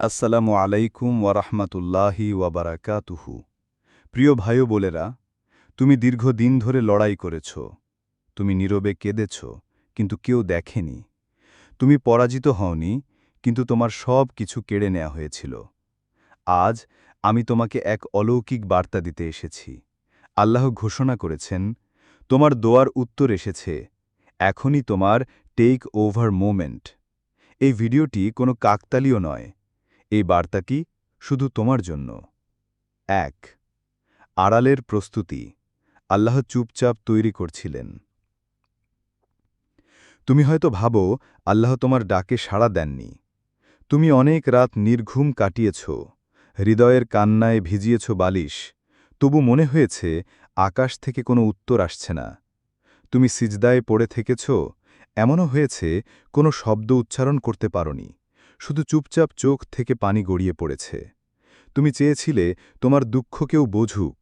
আসসালামু আলাইকুম ওয়ারাহমাতুল্লাহি ওয়াবারাকাতুহু প্রিয় ভাই ও বোনেরা, তুমি দীর্ঘদিন ধরে লড়াই করেছ। তুমি নীরবে কেঁদেছ, কিন্তু কেউ দেখেনি। তুমি পরাজিত হওনি, কিন্তু তোমার সব কিছু কেড়ে নেওয়া হয়েছিল। আজ আমি তোমাকে এক অলৌকিক বার্তা দিতে এসেছি। আল্লাহ ঘোষণা করেছেন, তোমার দোয়ার উত্তর এসেছে। এখনই তোমার টেক ওভার মোমেন্ট এই ভিডিওটি কোনো কাকতালীয় নয় এই বার্তা কি শুধু তোমার জন্য? এক, আড়ালের প্রস্তুতি। আল্লাহ চুপচাপ তৈরি করছিলেন। তুমি হয়তো ভাবো, আল্লাহ তোমার ডাকে সাড়া দেননি। তুমি অনেক রাত নির্ঘুম কাটিয়েছ, হৃদয়ের কান্নায় ভিজিয়েছ বালিশ। তবু মনে হয়েছে, আকাশ থেকে কোনো উত্তর আসছে না। তুমি সিজদায় পড়ে থেকেছ, এমনও হয়েছে, কোনো শব্দ উচ্চারণ করতে পারোনি। শুধু চুপচাপ চোখ থেকে পানি গড়িয়ে পড়েছে। তুমি চেয়েছিলে তোমার দুঃখ কেউ বোঝুক।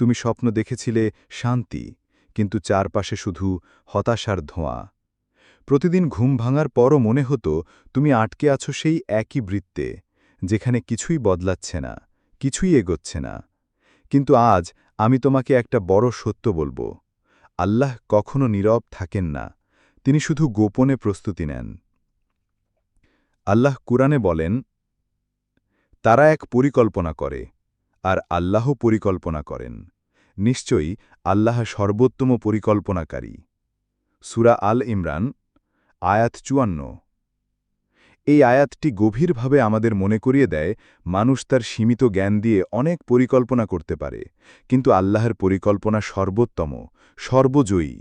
তুমি স্বপ্ন দেখেছিলে শান্তি, কিন্তু চারপাশে শুধু হতাশার ধোঁয়া। প্রতিদিন ঘুম ভাঙার পরও মনে হতো তুমি আটকে আছো সেই একই বৃত্তে, যেখানে কিছুই বদলাচ্ছে না, কিছুই এগোচ্ছে না। কিন্তু আজ আমি তোমাকে একটা বড় সত্য বলব। আল্লাহ কখনো নীরব থাকেন না। তিনি শুধু গোপনে প্রস্তুতি নেন। আল্লাহ কুরআনে বলেন, তারা এক পরিকল্পনা করে আর আল্লাহ পরিকল্পনা করেন। নিশ্চয়ই আল্লাহ সর্বোত্তম পরিকল্পনাকারী। সুরা আল ইমরান, আয়াত চুয়ান্ন। এই আয়াতটি গভীরভাবে আমাদের মনে করিয়ে দেয়, মানুষ তার সীমিত জ্ঞান দিয়ে অনেক পরিকল্পনা করতে পারে, কিন্তু আল্লাহর পরিকল্পনা সর্বোত্তম, সর্বজয়ী।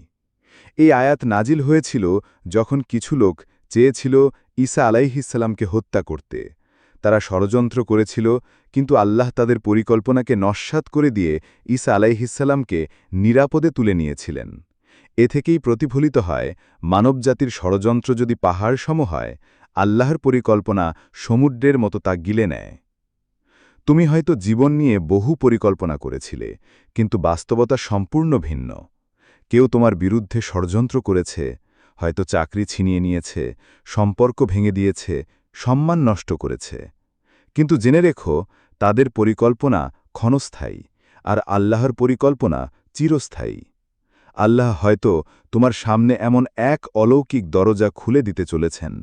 এই আয়াত নাজিল হয়েছিল যখন কিছু লোক চেয়েছিল ঈসা আলাইহিসাল্লামকে হত্যা করতে। তারা ষড়যন্ত্র করেছিল, কিন্তু আল্লাহ তাদের পরিকল্পনাকে নস্বাত করে দিয়ে ঈসা আলাইহিসাল্লামকে নিরাপদে তুলে নিয়েছিলেন। এ থেকেই প্রতিফলিত হয়, মানবজাতির ষড়যন্ত্র যদি পাহাড় সম হয়, আল্লাহর পরিকল্পনা সমুদ্রের মতো তা গিলে নেয়। তুমি হয়তো জীবন নিয়ে বহু পরিকল্পনা করেছিলে, কিন্তু বাস্তবতা সম্পূর্ণ ভিন্ন। কেউ তোমার বিরুদ্ধে ষড়যন্ত্র করেছে হয়তো চাকরি ছিনিয়ে নিয়েছে, সম্পর্ক ভেঙে দিয়েছে, সম্মান নষ্ট করেছে। কিন্তু জেনে রেখো, তাদের পরিকল্পনা ক্ষণস্থায়ী, আর আল্লাহর পরিকল্পনা চিরস্থায়ী। আল্লাহ হয়তো তোমার সামনে এমন এক অলৌকিক দরজা খুলে দিতে চলেছেন,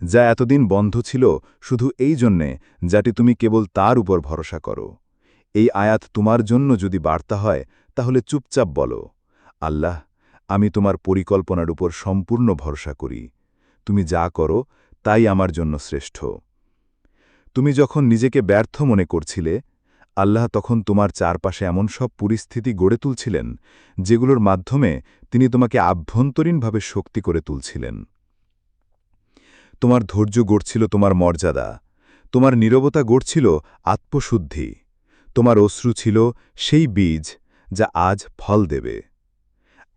যা এতদিন বন্ধ ছিল শুধু এই জন্যে যাটি তুমি কেবল তার উপর ভরসা করো। এই আয়াত তোমার জন্য যদি বার্তা হয়, তাহলে চুপচাপ বলো, আল্লাহ আমি তোমার পরিকল্পনার উপর সম্পূর্ণ ভরসা করি। তুমি যা করো, তাই আমার জন্য শ্রেষ্ঠ। তুমি যখন নিজেকে ব্যর্থ মনে করছিলে, আল্লাহ তখন তোমার চারপাশে এমন সব পরিস্থিতি গড়ে তুলছিলেন, যেগুলোর মাধ্যমে তিনি তোমাকে আভ্যন্তরীণভাবে শক্তি করে তুলছিলেন। তোমার ধৈর্য গড়ছিল তোমার মর্যাদা, তোমার নীরবতা গড়ছিল আত্মশুদ্ধি, তোমার অশ্রু ছিল সেই বীজ যা আজ ফল দেবে।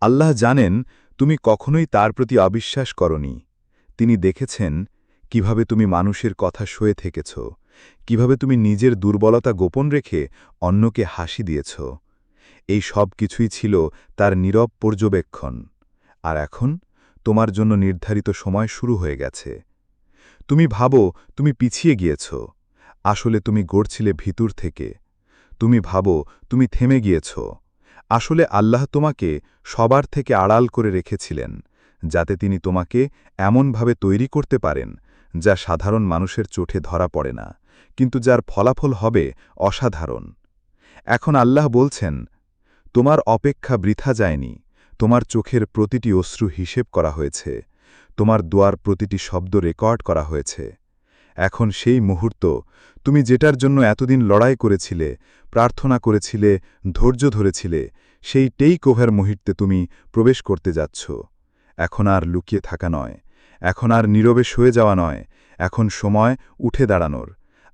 আল্লাহ জানেন, তুমি কখনোই তার প্রতি অবিশ্বাস করনি। তিনি দেখেছেন কীভাবে তুমি মানুষের কথা সয়ে থেকেছ, কীভাবে তুমি নিজের দুর্বলতা গোপন রেখে অন্যকে হাসি দিয়েছ। এই সব কিছুই ছিল তার নীরব পর্যবেক্ষণ। আর এখন তোমার জন্য নির্ধারিত সময় শুরু হয়ে গেছে। তুমি ভাবো, তুমি পিছিয়ে গিয়েছ। আসলে তুমি গড়ছিলে ভিতর থেকে। তুমি ভাবো, তুমি থেমে গিয়েছ। আসলে আল্লাহ তোমাকে সবার থেকে আড়াল করে রেখেছিলেন, যাতে তিনি তোমাকে এমনভাবে তৈরি করতে পারেন, যা সাধারণ মানুষের চোখে ধরা পড়ে না, কিন্তু যার ফলাফল হবে অসাধারণ। এখন আল্লাহ বলছেন, তোমার অপেক্ষা বৃথা যায়নি, তোমার চোখের প্রতিটি অশ্রু হিসেব করা হয়েছে, তোমার দোয়ার প্রতিটি শব্দ রেকর্ড করা হয়েছে। এখন সেই মুহূর্ত, তুমি যেটার জন্য এতদিন লড়াই করেছিলে, প্রার্থনা করেছিলে, ধৈর্য ধরেছিলে সেই ওভার মুহূর্তে তুমি প্রবেশ করতে যাচ্ছ। এখন আর লুকিয়ে থাকা নয়। এখন আর নীরবে শুয়ে যাওয়া নয়। এখন সময় উঠে দাঁড়ানোর।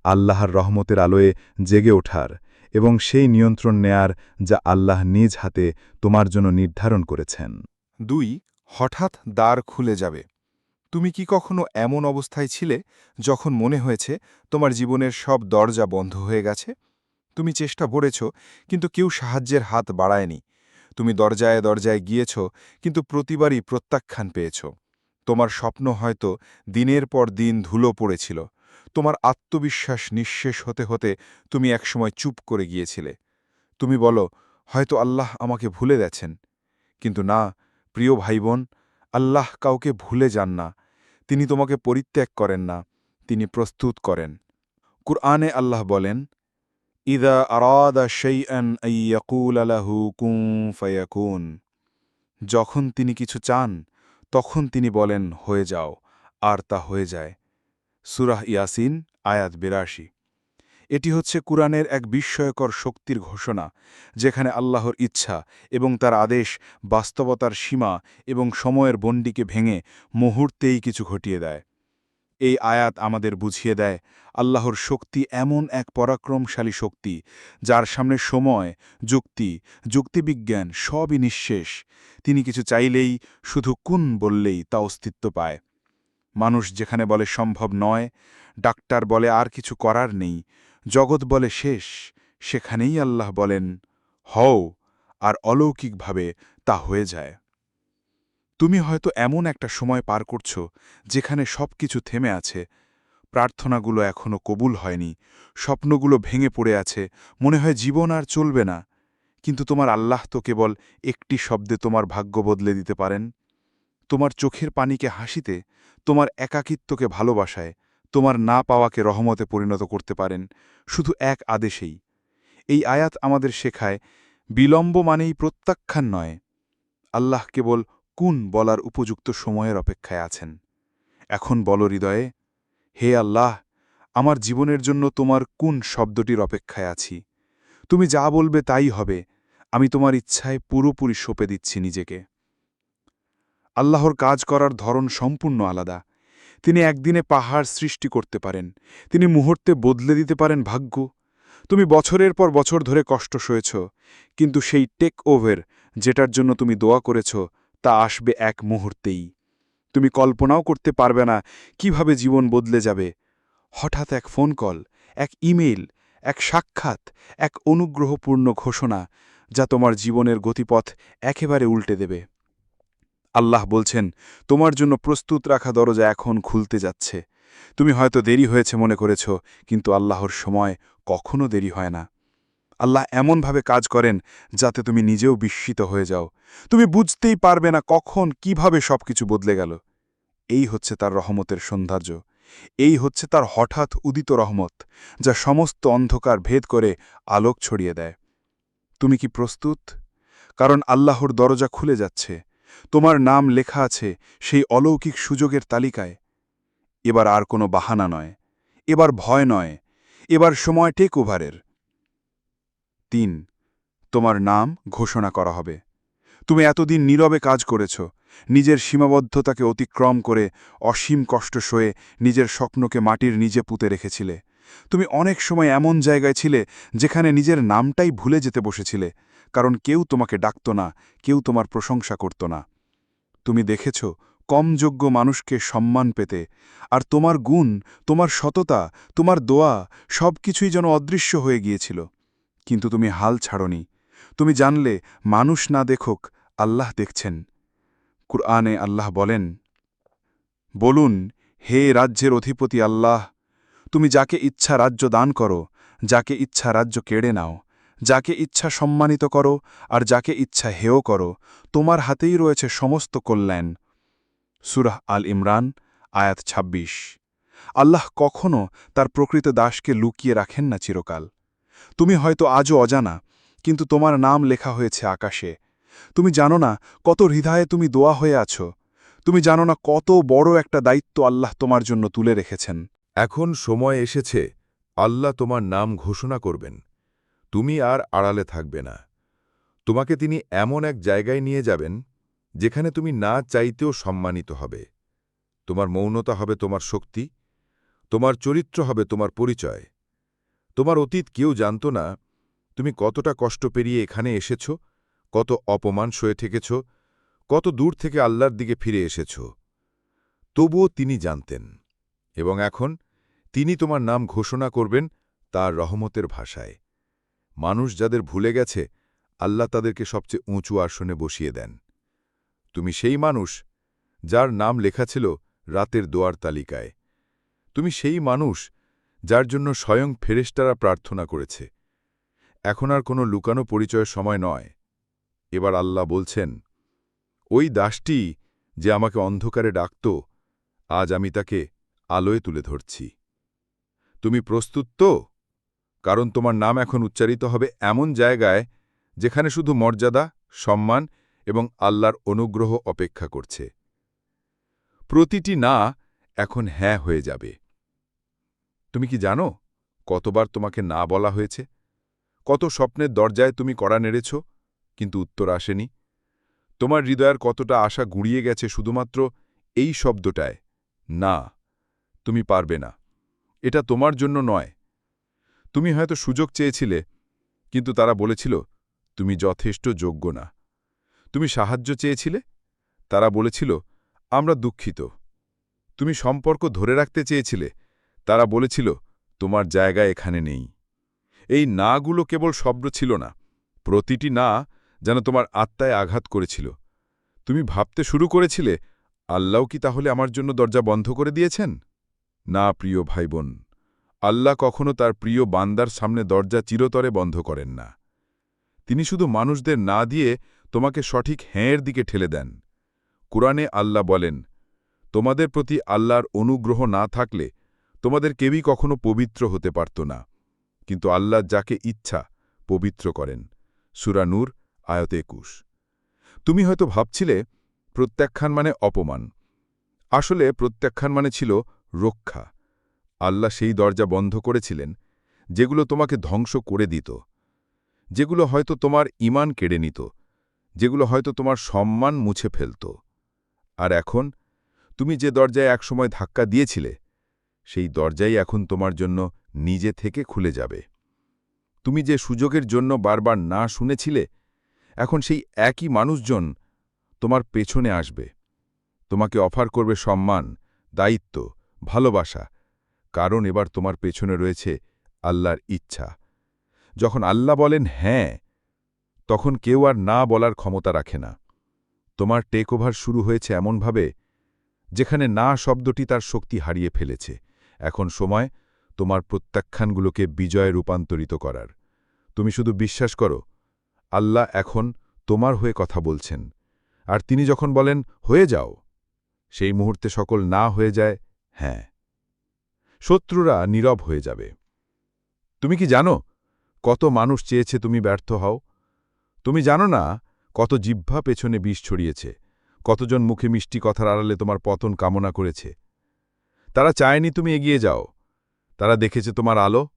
আল্লাহর রহমতের আলোয় জেগে ওঠার এবং সেই নিয়ন্ত্রণ নেয়ার যা আল্লাহ নিজ হাতে তোমার জন্য নির্ধারণ করেছেন। দুই, হঠাৎ দ্বার খুলে যাবে। তুমি কি কখনো এমন অবস্থায় ছিলে যখন মনে হয়েছে তোমার জীবনের সব দরজা বন্ধ হয়ে গেছে? তুমি চেষ্টা করেছ, কিন্তু কেউ সাহায্যের হাত বাড়ায়নি। তুমি দরজায় দরজায় গিয়েছ, কিন্তু প্রতিবারই প্রত্যাখ্যান পেয়েছ। তোমার স্বপ্ন হয়তো দিনের পর দিন ধুলো পড়েছিল। তোমার আত্মবিশ্বাস নিঃশেষ হতে হতে তুমি একসময় চুপ করে গিয়েছিলে। তুমি বলো, হয়তো আল্লাহ আমাকে ভুলে গেছেন। কিন্তু না, প্রিয় ভাই বোন আল্লাহ কাউকে ভুলে যান না। তিনি তোমাকে পরিত্যাগ করেন না, তিনি প্রস্তুত করেন। কুরআনে আল্লাহ বলেন ইদা আরাদা শাইআন আইয়াকুল আলাহু কুন ফায়াকুন যখন তিনি কিছু চান, তখন তিনি বলেন, হয়ে যাও, আর তা হয়ে যায়। সুরাহ ইয়াসিন, আয়াত বিরাশি। এটি হচ্ছে কুরআনের এক বিস্ময়কর শক্তির ঘোষণা, যেখানে আল্লাহর ইচ্ছা এবং তার আদেশ বাস্তবতার সীমা এবং সময়ের বন্ডিকে ভেঙে মুহূর্তেই কিছু ঘটিয়ে দেয়। এই আয়াত আমাদের বুঝিয়ে দেয়, আল্লাহর শক্তি এমন এক পরাক্রমশালী শক্তি, যার সামনে সময়, যুক্তি, যুক্তিবিজ্ঞান সবই নিঃশেষ। তিনি কিছু চাইলেই শুধু কুন বললেই তা অস্তিত্ব পায়। মানুষ যেখানে বলে সম্ভব নয়, ডাক্তার বলে আর কিছু করার নেই, জগৎ বলে শেষ, সেখানেই আল্লাহ বলেন, হও, আর অলৌকিকভাবে তা হয়ে যায়। তুমি হয়তো এমন একটা সময় পার করছ যেখানে সব কিছু থেমে আছে। প্রার্থনাগুলো এখনও কবুল হয়নি। স্বপ্নগুলো ভেঙে পড়ে আছে। মনে হয় জীবন আর চলবে না। কিন্তু তোমার আল্লাহ তো কেবল একটি শব্দে তোমার ভাগ্য বদলে দিতে পারেন। তোমার চোখের পানিকে হাসিতে, তোমার একাকিত্বকে ভালোবাসায়, তোমার না পাওয়াকে রহমতে পরিণত করতে পারেন। শুধু এক আদেশেই। এই আয়াত আমাদের শেখায়, বিলম্ব মানেই প্রত্যাখ্যান নয়। আল্লাহ কেবল কুন বলার উপযুক্ত সময়ের অপেক্ষায় আছেন? এখন বল হৃদয়ে, হে আল্লাহ, আমার জীবনের জন্য তোমার কোন শব্দটির অপেক্ষায় আছি? তুমি যা বলবে তাই হবে, আমি তোমার ইচ্ছায় পুরোপুরি সঁপে দিচ্ছি নিজেকে। আল্লাহর কাজ করার ধরন সম্পূর্ণ আলাদা। তিনি একদিনে পাহাড় সৃষ্টি করতে পারেন, তিনি মুহূর্তে বদলে দিতে পারেন ভাগ্য। তুমি বছরের পর বছর ধরে কষ্ট সয়েছ, কিন্তু সেই টেক ওভার, যেটার জন্য তুমি দোয়া করেছ তা আসবে এক মুহূর্তেই। তুমি কল্পনাও করতে পারবে না কীভাবে জীবন বদলে যাবে। হঠাৎ এক ফোন কল, এক ইমেইল, এক সাক্ষাৎ, এক অনুগ্রহপূর্ণ ঘোষণা যা তোমার জীবনের গতিপথ একেবারে উল্টে দেবে। আল্লাহ বলছেন, তোমার জন্য প্রস্তুত রাখা দরজা এখন খুলতে যাচ্ছে। তুমি হয়তো দেরি হয়েছে মনে করেছ, কিন্তু আল্লাহর সময় কখনো দেরি হয় না। আল্লাহ এমনভাবে কাজ করেন যাতে তুমি নিজেও বিস্মিত হয়ে যাও। তুমি বুঝতেই পারবে না কখন কীভাবে সবকিছু বদলে গেল। এই হচ্ছে তার রহমতের সৌন্দর্য। এই হচ্ছে তার হঠাৎ উদিত রহমত, যা সমস্ত অন্ধকার ভেদ করে আলোক ছড়িয়ে দেয়। তুমি কি প্রস্তুত? কারণ আল্লাহর দরজা খুলে যাচ্ছে। তোমার নাম লেখা আছে সেই অলৌকিক সুযোগের তালিকায়। এবার আর কোনো বাহানা নয়। এবার ভয় নয়। এবার সময় টেক ওভারের। তিন। তোমার নাম ঘোষণা করা হবে। তুমি এতদিন নীরবে কাজ করেছ। নিজের সীমাবদ্ধতাকে অতিক্রম করে অসীম কষ্ট সয়ে নিজের স্বপ্নকে মাটির নিজে পুঁতে রেখেছিলে। তুমি অনেক সময় এমন জায়গায় ছিলে যেখানে নিজের নামটাই ভুলে যেতে বসেছিলে, কারণ কেউ তোমাকে ডাকত না, কেউ তোমার প্রশংসা করত না। তুমি দেখেছ, কম যোগ্য মানুষকে সম্মান পেতে, আর তোমার গুণ, তোমার সততা, তোমার দোয়া সব কিছুই যেন অদৃশ্য হয়ে গিয়েছিল। কিন্তু তুমি হাল ছাড়নি। তুমি জানলে, মানুষ না দেখুক, আল্লাহ দেখছেন। কুরআনে আল্লাহ বলেন, বলুন, হে রাজ্যের অধিপতি আল্লাহ, তুমি যাকে ইচ্ছা রাজ্য দান করো, যাকে ইচ্ছা রাজ্য কেড়ে নাও, যাকে ইচ্ছা সম্মানিত করো, আর যাকে ইচ্ছা হেয় করো, তোমার হাতেই রয়েছে সমস্ত কল্যাণ। সুরাহ আল ইমরান, আয়াত ২৬ আল্লাহ কখনও তার প্রকৃত দাসকে লুকিয়ে রাখেন না চিরকাল। তুমি হয়তো আজও অজানা, কিন্তু তোমার নাম লেখা হয়েছে আকাশে। তুমি জানো না কত হৃদয়ে তুমি দোয়া হয়ে আছো। তুমি জানো না কত বড় একটা দায়িত্ব আল্লাহ তোমার জন্য তুলে রেখেছেন। এখন সময় এসেছে, আল্লাহ তোমার নাম ঘোষণা করবেন। তুমি আর আড়ালে থাকবে না। তোমাকে তিনি এমন এক জায়গায় নিয়ে যাবেন, যেখানে তুমি না চাইতেও সম্মানিত হবে। তোমার মৌনতা হবে তোমার শক্তি, তোমার চরিত্র হবে তোমার পরিচয়। তোমার অতীত কেউ জানত না, তুমি কতটা কষ্ট পেরিয়ে এখানে এসেছ, কত অপমান সয়ে থেকেছ, কত দূর থেকে আল্লাহর দিকে ফিরে এসেছ। তবুও তিনি জানতেন এবং এখন তিনি তোমার নাম ঘোষণা করবেন তার রহমতের ভাষায়। মানুষ যাদের ভুলে গেছে, আল্লাহ তাদেরকে সবচেয়ে উঁচু আসনে বসিয়ে দেন। তুমি সেই মানুষ যার নাম লেখা ছিল রাতের দোয়ার তালিকায়। তুমি সেই মানুষ যার জন্য স্বয়ং ফেরেশতারা প্রার্থনা করেছে। এখন আর কোনো লুকানো পরিচয়ের সময় নয়। এবার আল্লাহ বলছেন, ওই দাসটি যে আমাকে অন্ধকারে ডাকত, আজ আমি তাকে আলোয় তুলে ধরছি। তুমি প্রস্তুত তো? কারণ তোমার নাম এখন উচ্চারিত হবে এমন জায়গায় যেখানে শুধু মর্যাদা, সম্মান এবং আল্লাহর অনুগ্রহ অপেক্ষা করছে। প্রতিটি না এখন হ্যাঁ হয়ে যাবে। তুমি কি জানো কতবার তোমাকে না বলা হয়েছে? কত স্বপ্নের দরজায় তুমি কড়া নেড়েছ, কিন্তু উত্তর আসেনি। তোমার হৃদয়ের কতটা আশা গুড়িয়ে গেছে শুধুমাত্র এই শব্দটায়, না, তুমি পারবে না। এটা তোমার জন্য নয়। তুমি হয়তো সুযোগ চেয়েছিলে, কিন্তু তারা বলেছিল, তুমি যথেষ্ট যোগ্য না। তুমি সাহায্য চেয়েছিলে, তারা বলেছিল, আমরা দুঃখিত। তুমি সম্পর্ক ধরে রাখতে চেয়েছিলে তারা বলেছিল, তোমার জায়গা এখানে নেই। এই নাগুলো কেবল শব্দ ছিল না, প্রতিটি না যেন তোমার আত্মায় আঘাত করেছিল। তুমি ভাবতে শুরু করেছিলে, আল্লাহ কি তাহলে আমার জন্য দরজা বন্ধ করে দিয়েছেন? না, প্রিয় ভাই বোন আল্লাহ কখনো তার প্রিয় বান্দার সামনে দরজা চিরতরে বন্ধ করেন না। তিনি শুধু মানুষদের না দিয়ে তোমাকে সঠিক হ্যাঁয়ের দিকে ঠেলে দেন। কুরআনে আল্লাহ বলেন, তোমাদের প্রতি আল্লাহর অনুগ্রহ না থাকলে তোমাদের কেউই কখনো পবিত্র হতে পারত না। কিন্তু আল্লাহ যাকে ইচ্ছা, পবিত্র করেন। সুরা নূর, আয়ত একুশ। তুমি হয়তো ভাবছিলে, প্রত্যাখ্যান মানে অপমান। আসলে প্রত্যাখ্যান মানে ছিল রক্ষা। আল্লাহ সেই দরজা বন্ধ করেছিলেন, যেগুলো তোমাকে ধ্বংস করে দিত। যেগুলো হয়তো তোমার ইমান কেড়ে নিত, যেগুলো হয়তো তোমার সম্মান মুছে ফেলত। আর এখন, তুমি যে দরজায় একসময় ধাক্কা দিয়েছিলে সেই দরজাই এখন তোমার জন্য নিজে থেকে খুলে যাবে। তুমি যে সুযোগের জন্য বারবার না শুনেছিলে, এখন সেই একই মানুষজন তোমার পেছনে আসবে। তোমাকে অফার করবে সম্মান, দায়িত্ব, ভালোবাসা, কারণ এবার তোমার পেছনে রয়েছে আল্লাহর ইচ্ছা। যখন আল্লাহ বলেন হ্যাঁ তখন কেউ আর না বলার ক্ষমতা রাখে না। তোমার টেক ওভার শুরু হয়েছে এমনভাবে, যেখানে না শব্দটি তার শক্তি হারিয়ে ফেলেছে। এখন সময় তোমার প্রত্যাখ্যানগুলোকে বিজয়ে রূপান্তরিত করার। তুমি শুধু বিশ্বাস করো, আল্লাহ এখন তোমার হয়ে কথা বলছেন। আর তিনি যখন বলেন, হয়ে যাও, সেই মুহূর্তে সকল না হয়ে যায় হ্যাঁ। শত্রুরা নীরব হয়ে যাবে। তুমি কি জানো কত মানুষ চেয়েছে তুমি ব্যর্থ হও? তুমি জানো না কত জিহ্বা পেছনে বিষ ছড়িয়েছে? কতজন মুখে মিষ্টি কথার আড়ালে তোমার পতন কামনা করেছে? তারা চায়নি তুমি এগিয়ে যাও। তারা দেখেছে তোমার আলো,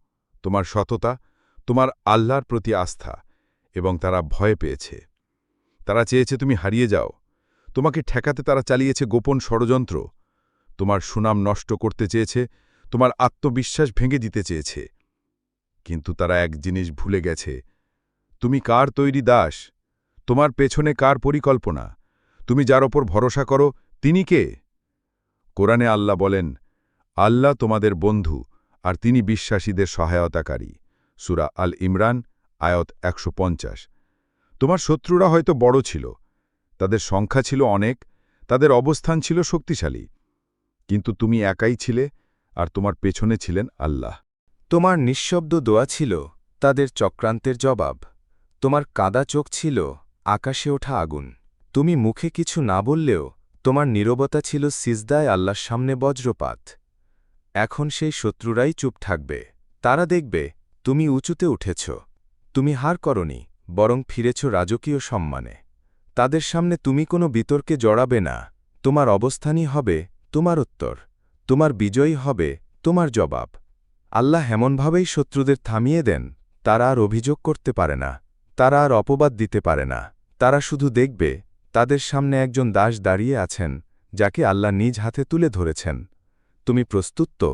তোমার সততা, তোমার আল্লাহর প্রতি আস্থা, এবং তারা ভয় পেয়েছে। তারা চেয়েছে তুমি হারিয়ে যাও। তোমাকে ঠেকাতে তারা চালিয়েছে গোপন ষড়যন্ত্র। তোমার সুনাম নষ্ট করতে চেয়েছে, তোমার আত্মবিশ্বাস ভেঙে দিতে চেয়েছে। কিন্তু তারা এক জিনিস ভুলে গেছে। তুমি কার তৈরি দাস? তোমার পেছনে কার পরিকল্পনা? তুমি যার ওপর ভরসা করো, তিনি কে? কোরআনে আল্লাহ বলেন আল্লাহ তোমাদের বন্ধু, আর তিনি বিশ্বাসীদের সহায়তাকারী। সুরা আল ইমরান, আয়ত একশো পঞ্চাশ। তোমার শত্রুরা হয়তো বড় ছিল, তাদের সংখ্যা ছিল অনেক, তাদের অবস্থান ছিল শক্তিশালী। কিন্তু তুমি একাই ছিলে, আর তোমার পেছনে ছিলেন আল্লাহ। তোমার নিঃশব্দ দোয়া ছিল, তাদের চক্রান্তের জবাব। তোমার কাদা চোখ ছিল, আকাশে ওঠা আগুন। তুমি মুখে কিছু না বললেও, তোমার নীরবতা ছিল সিজদায় আল্লাহর সামনে বজ্রপাত। এখন সেই শত্রুরাই চুপ থাকবে। তারা দেখবে, তুমি উঁচুতে উঠেছ। তুমি হার করনি, বরং ফিরেছ রাজকীয় সম্মানে। তাদের সামনে তুমি কোনো বিতর্কে জড়াবে না। তোমার অবস্থানই হবে তোমার উত্তর। তোমার বিজয়ী হবে তোমার জবাব। আল্লাহ এমনভাবেই শত্রুদের থামিয়ে দেন, তারা আর অভিযোগ করতে পারে না। তারা আর অপবাদ দিতে পারে না। তারা শুধু দেখবে, তাদের সামনে একজন দাস দাঁড়িয়ে আছেন, যাকে আল্লাহ নিজ হাতে তুলে ধরেছেন। তুমি প্রস্তুত তো?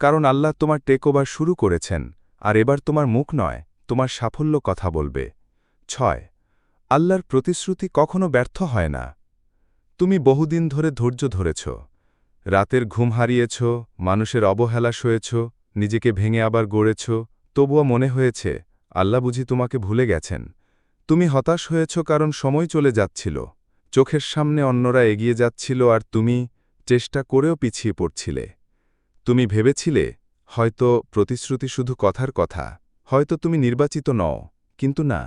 কারণ আল্লাহ তোমার টেকওভার শুরু করেছেন, আর এবার তোমার মুখ নয়, তোমার সাফল্য কথা বলবে। ছয়, আল্লাহর প্রতিশ্রুতি কখনো ব্যর্থ হয় না। তুমি বহুদিন ধরে ধৈর্য ধরেছ। রাতের ঘুম হারিয়েছ, মানুষের অবহেলা সয়েছ, নিজেকে ভেঙে আবার গড়েছ, তবুও মনে হয়েছে, আল্লাহ বুঝি তোমাকে ভুলে গেছেন। তুমি হতাশ হয়েছ কারণ সময় চলে যাচ্ছিল। চোখের সামনে অন্যরা এগিয়ে যাচ্ছিল আর তুমি চেষ্টা করেও পিছিয়ে পড়ছিলে। তুমি ভেবেছিলে, হয়তো প্রতিশ্রুতি শুধু কথার কথা, হয়তো তুমি নির্বাচিত নও, কিন্তু না,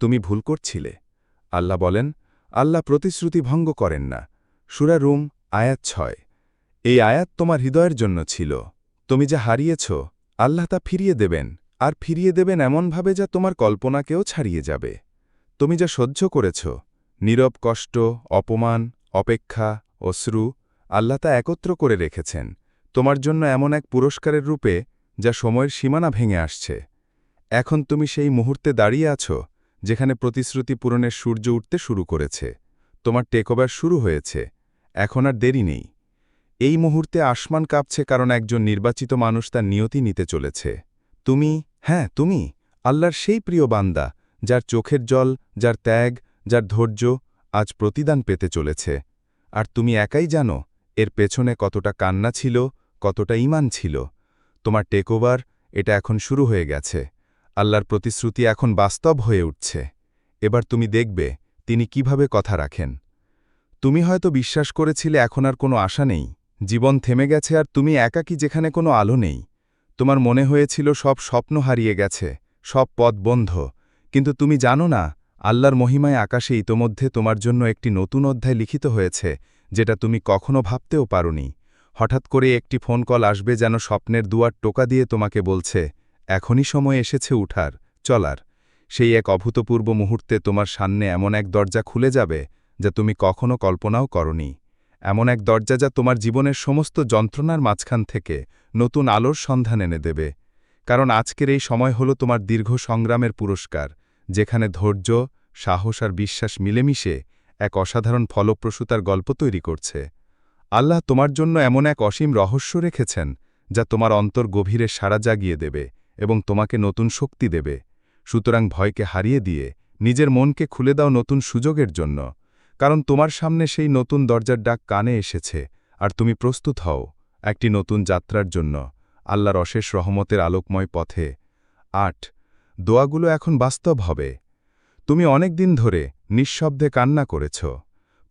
তুমি ভুল করছিলে। আল্লাহ বলেন, আল্লাহ প্রতিশ্রুতি ভঙ্গ করেন না। সুরা রুম, আয়াত ছয়। এই আয়াত তোমার হৃদয়ের জন্য ছিল। তুমি যা হারিয়েছ, আল্লাহ তা ফিরিয়ে দেবেন, আর ফিরিয়ে দেবেন এমনভাবে যা তোমার কল্পনাকেও ছাড়িয়ে যাবে। তুমি যা সহ্য করেছ, নীরব কষ্ট, অপমান, অপেক্ষা, অশ্রু আল্লাহ তা একত্র করে রেখেছেন। তোমার জন্য এমন এক পুরস্কারের রূপে, যা সময়ের সীমানা ভেঙে আসছে। এখন তুমি সেই মুহূর্তে দাঁড়িয়ে আছো, যেখানে প্রতিশ্রুতি পূরণের সূর্য উঠতে শুরু করেছে। তোমার টেকওভার শুরু হয়েছে। এখন আর দেরি নেই। এই মুহূর্তে আসমান কাঁপছে কারণ একজন নির্বাচিত মানুষ তার নিয়তি নিতে চলেছে। তুমি হ্যাঁ তুমি, আল্লাহর সেই প্রিয় বান্দা, যার চোখের জল, যার ত্যাগ, যার ধৈর্য আজ প্রতিদান পেতে চলেছে। আর তুমি একাই জানো এর পেছনে কতটা কান্না ছিল, কতটা ইমান ছিল। তোমার টেকওভার, এটা এখন শুরু হয়ে গেছে। আল্লাহর প্রতিশ্রুতি এখন বাস্তব হয়ে উঠছে। এবার তুমি দেখবে, তিনি কীভাবে কথা রাখেন। তুমি হয়তো বিশ্বাস করেছিলে, এখন আর কোনো আশা নেই। জীবন থেমে গেছে আর তুমি একাকী যেখানে কোনো আলো নেই। তোমার মনে হয়েছিল, সব স্বপ্ন হারিয়ে গেছে, সব পথ বন্ধ। কিন্তু তুমি জানো না, আল্লাহর মহিমায় আকাশে ইতোমধ্যে তোমার জন্য একটি নতুন অধ্যায় লিখিত হয়েছে। যেটা তুমি কখনো ভাবতেও পারোনি। হঠাৎ করে একটি ফোন কল আসবে যেন স্বপ্নের দুয়ার টোকা দিয়ে তোমাকে বলছে, এখনই সময় এসেছে উঠার, চলার। সেই এক অভূতপূর্ব মুহূর্তে তোমার সামনে এমন এক দরজা খুলে যাবে যা তুমি কখনো কল্পনাও করনি। এমন এক দরজা যা তোমার জীবনের সমস্ত যন্ত্রণার মাঝখান থেকে নতুন আলোর সন্ধান এনে দেবে। কারণ আজকের এই সময় হল তোমার দীর্ঘ সংগ্রামের পুরস্কার, যেখানে ধৈর্য, সাহস আর বিশ্বাস মিলেমিশে এক অসাধারণ ফলপ্রসূতার গল্প তৈরি করছে। আল্লাহ তোমার জন্য এমন এক অসীম রহস্য রেখেছেন, যা তোমার অন্তর গভীরে সাড়া জাগিয়ে দেবে এবং তোমাকে নতুন শক্তি দেবে। সুতরাং ভয়কে হারিয়ে দিয়ে নিজের মনকে খুলে দাও নতুন সুযোগের জন্য, কারণ তোমার সামনে সেই নতুন দরজার ডাক কানে এসেছে, আর তুমি প্রস্তুত হও একটি নতুন যাত্রার জন্য, আল্লাহর অশেষ রহমতের আলোকময় পথে। আট, দোয়াগুলো এখন বাস্তব হবে। তুমি অনেক দিন ধরে নিঃশব্দে কান্না করেছ।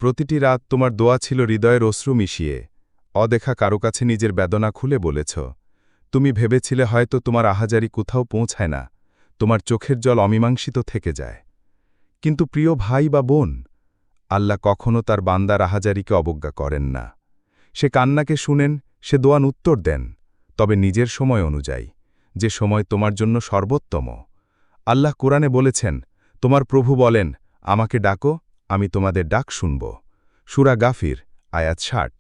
প্রতিটি রাত তোমার দোয়া ছিল হৃদয়ের অশ্রু মিশিয়ে। অদেখা কারও কাছে নিজের বেদনা খুলে বলেছ। তুমি ভেবেছিলে হয়তো তোমার আহাজারি কোথাও পৌঁছায় না। তোমার চোখের জল অমীমাংসিত থেকে যায়। কিন্তু প্রিয় ভাই বা বোন, আল্লাহ কখনও তার বান্দার আহাজারিকে অবজ্ঞা করেন না। সে কান্নাকে শুনেন, সে দোয়ান উত্তর দেন, তবে নিজের সময় অনুযায়ী, যে সময় তোমার জন্য সর্বোত্তম। আল্লাহ কোরআনে বলেছেন তোমার প্রভু বলেন, আমাকে ডাকো, আমি তোমাদের ডাক শুনব। সুরা গাফির, আয়াত ষাট।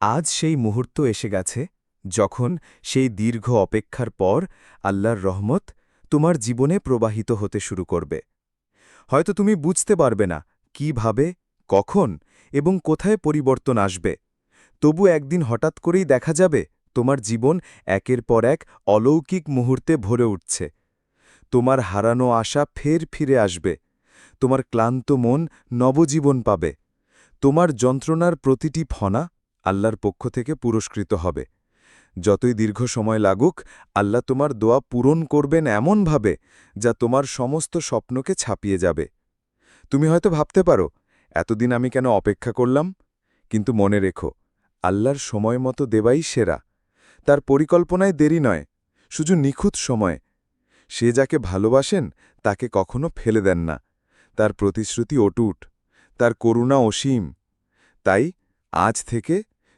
আজ সেই মুহূর্ত এসে গেছে, যখন সেই দীর্ঘ অপেক্ষার পর আল্লাহর রহমত তোমার জীবনে প্রবাহিত হতে শুরু করবে। হয়তো তুমি বুঝতে পারবে না কীভাবে কখন এবং কোথায় পরিবর্তন আসবে। তবু একদিন হঠাৎ করেই দেখা যাবে, তোমার জীবন একের পর এক অলৌকিক মুহূর্তে ভরে উঠছে। তোমার হারানো আশা ফের ফিরে আসবে। তোমার ক্লান্ত মন নবজীবন পাবে। তোমার যন্ত্রণার প্রতিটি ফনা আল্লাহর পক্ষ থেকে পুরস্কৃত হবে। যতই দীর্ঘ সময় লাগুক, আল্লাহ তোমার দোয়া পূরণ করবেন এমনভাবে যা তোমার সমস্ত স্বপ্নকে ছাপিয়ে যাবে। তুমি হয়তো ভাবতে পারো, এতদিন আমি কেন অপেক্ষা করলাম? কিন্তু মনে রেখো, আল্লাহর সময় মতো দেওয়াই সেরা। তার পরিকল্পনায় দেরি নয়, শুধু নিখুঁত সময় সে যাকে ভালোবাসেন, তাকে কখনো ফেলে দেন না। তার প্রতিশ্রুতি অটুট, তার করুণা অসীম। তাই আজ থেকে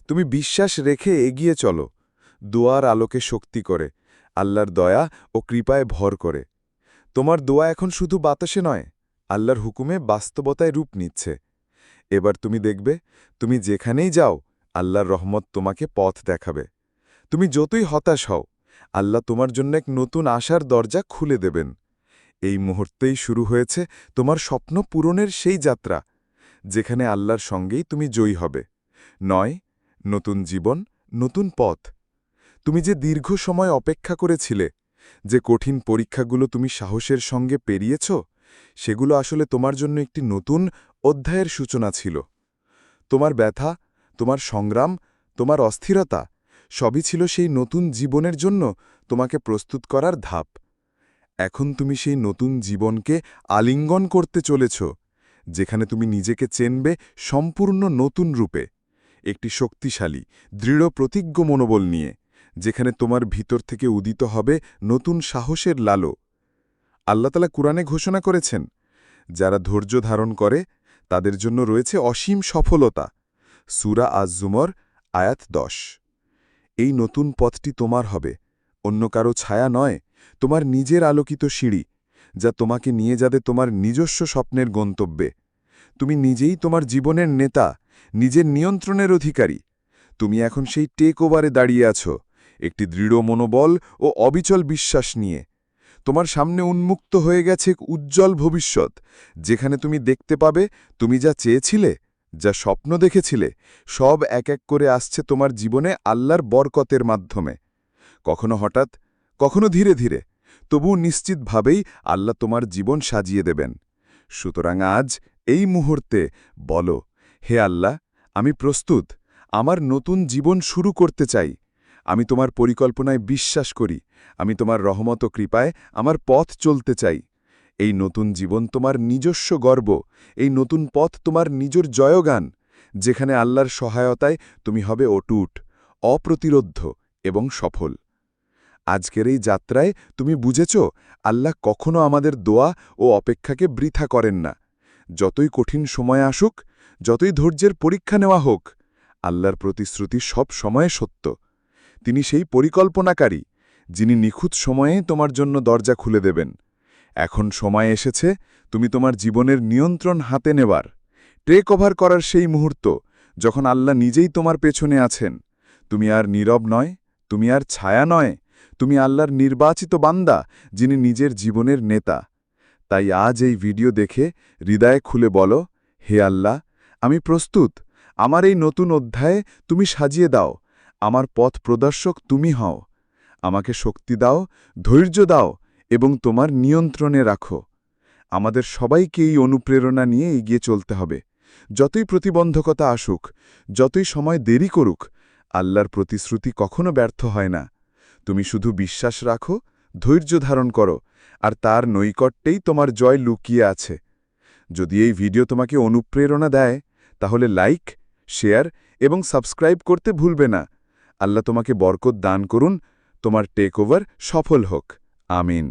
তুমি বিশ্বাস রেখে এগিয়ে চলো। দোয়ার আলোকে শক্তি করে, আল্লাহর দয়া ও কৃপায় ভর করে। তোমার দোয়া এখন শুধু বাতাসে নয়, আল্লাহর হুকুমে বাস্তবতায় রূপ নিচ্ছে। এবার তুমি দেখবে, তুমি যেখানেই যাও, আল্লাহর রহমত তোমাকে পথ দেখাবে। তুমি যতই হতাশ হও আল্লাহ তোমার জন্য এক নতুন আশার দরজা খুলে দেবেন। এই মুহূর্তেই শুরু হয়েছে তোমার স্বপ্ন পূরণের সেই যাত্রা, যেখানে আল্লাহর সঙ্গেই তুমি জয়ী হবে। নয়, নতুন জীবন, নতুন পথ। তুমি যে দীর্ঘ সময় অপেক্ষা করেছিলে, যে কঠিন পরীক্ষাগুলো তুমি সাহসের সঙ্গে পেরিয়েছ, সেগুলো আসলে তোমার জন্য একটি নতুন অধ্যায়ের সূচনা ছিল। তোমার ব্যথা, তোমার সংগ্রাম, তোমার অস্থিরতা সবই ছিল সেই নতুন জীবনের জন্য তোমাকে প্রস্তুত করার ধাপ। এখন তুমি সেই নতুন জীবনকে আলিঙ্গন করতে চলেছ, যেখানে তুমি নিজেকে চেনবে সম্পূর্ণ নতুন রূপে, একটি শক্তিশালী, দৃঢ় প্রতিজ্ঞ মনোবল নিয়ে, যেখানে তোমার ভিতর থেকে উদিত হবে নতুন সাহসের লালো আল্লাতালা কুরআনে ঘোষণা করেছেন, যারা ধৈর্য ধারণ করে, তাদের জন্য রয়েছে অসীম সফলতা। সুরা আজ-জুমর, আয়াত দশ। এই নতুন পথটি তোমার হবে। অন্য কারও ছায়া নয়, তোমার নিজের আলোকিত সিঁড়ি, যা তোমাকে নিয়ে যাবে তোমার নিজস্ব স্বপ্নের গন্তব্যে। তুমি নিজেই তোমার জীবনের নেতা, নিজের নিয়ন্ত্রণের অধিকারী। তুমি এখন সেই টেক ওভারে দাঁড়িয়ে আছো, একটি দৃঢ় মনোবল ও অবিচল বিশ্বাস নিয়ে। তোমার সামনে উন্মুক্ত হয়ে গেছে এক উজ্জ্বল ভবিষ্যৎ, যেখানে তুমি দেখতে পাবে তুমি যা চেয়েছিলে যা স্বপ্ন দেখেছিলে, সব এক এক করে আসছে তোমার জীবনে আল্লাহর বরকতের মাধ্যমে। কখনো হঠাৎ, কখনো ধীরে ধীরে তবু নিশ্চিতভাবেই আল্লাহ তোমার জীবন সাজিয়ে দেবেন। সুতরাং আজ এই মুহূর্তে বলো, হে আল্লাহ, আমি প্রস্তুত, আমার নতুন জীবন শুরু করতে চাই। আমি তোমার পরিকল্পনায় বিশ্বাস করি, আমি তোমার রহমত কৃপায় আমার পথ চলতে চাই। এই নতুন জীবন তোমার নিজস্ব গর্ব, এই নতুন পথ তোমার নিজের জয়গান, যেখানে আল্লাহর সহায়তায় তুমি হবে অটুট, অপ্রতিরোধ্য এবং সফল। আজকের এই যাত্রায় তুমি বুঝেছ, আল্লাহ কখনো আমাদের দোয়া ও অপেক্ষাকে বৃথা করেন না। যতই কঠিন সময় আসুক, যতই ধৈর্যের পরীক্ষা নেওয়া হোক, আল্লাহর প্রতিশ্রুতি সব সময়ে সত্য। তিনি সেই পরিকল্পনাকারী, যিনি নিখুঁত সময়ে তোমার জন্য দরজা খুলে দেবেন। এখন সময় এসেছে, তুমি তোমার জীবনের নিয়ন্ত্রণ হাতে নেবার। টেক ওভার করার সেই মুহূর্ত, যখন আল্লাহ নিজেই তোমার পেছনে আছেন। তুমি আর নীরব নয়, তুমি আর ছায়া নয়, তুমি আল্লাহর নির্বাচিত বান্দা, যিনি নিজের জীবনের নেতা। তাই আজ এই ভিডিও দেখে হৃদয়ে খুলে বলো, হে আল্লাহ, আমি প্রস্তুত। আমার এই নতুন অধ্যায়ে তুমি সাজিয়ে দাও। আমার পথ প্রদর্শক তুমি হও। আমাকে শক্তি দাও, ধৈর্য দাও। এবং তোমার নিয়ন্ত্রণে রাখো। আমাদের সবাইকে এই অনুপ্রেরণা নিয়ে এগিয়ে চলতে হবে। যতই প্রতিবন্ধকতা আসুক, যতই সময় দেরি করুক, আল্লাহর প্রতিশ্রুতি কখনো ব্যর্থ হয় না। তুমি শুধু বিশ্বাস রাখো, ধৈর্য ধারণ করো, আর তার নৈকট্যেই তোমার জয় লুকিয়ে আছে। যদি এই ভিডিও তোমাকে অনুপ্রেরণা দেয়, তাহলে লাইক, শেয়ার এবং সাবস্ক্রাইব করতে ভুলবে না। আল্লাহ তোমাকে বরকত দান করুন, তোমার টেক ওভার সফল হোক। আমিন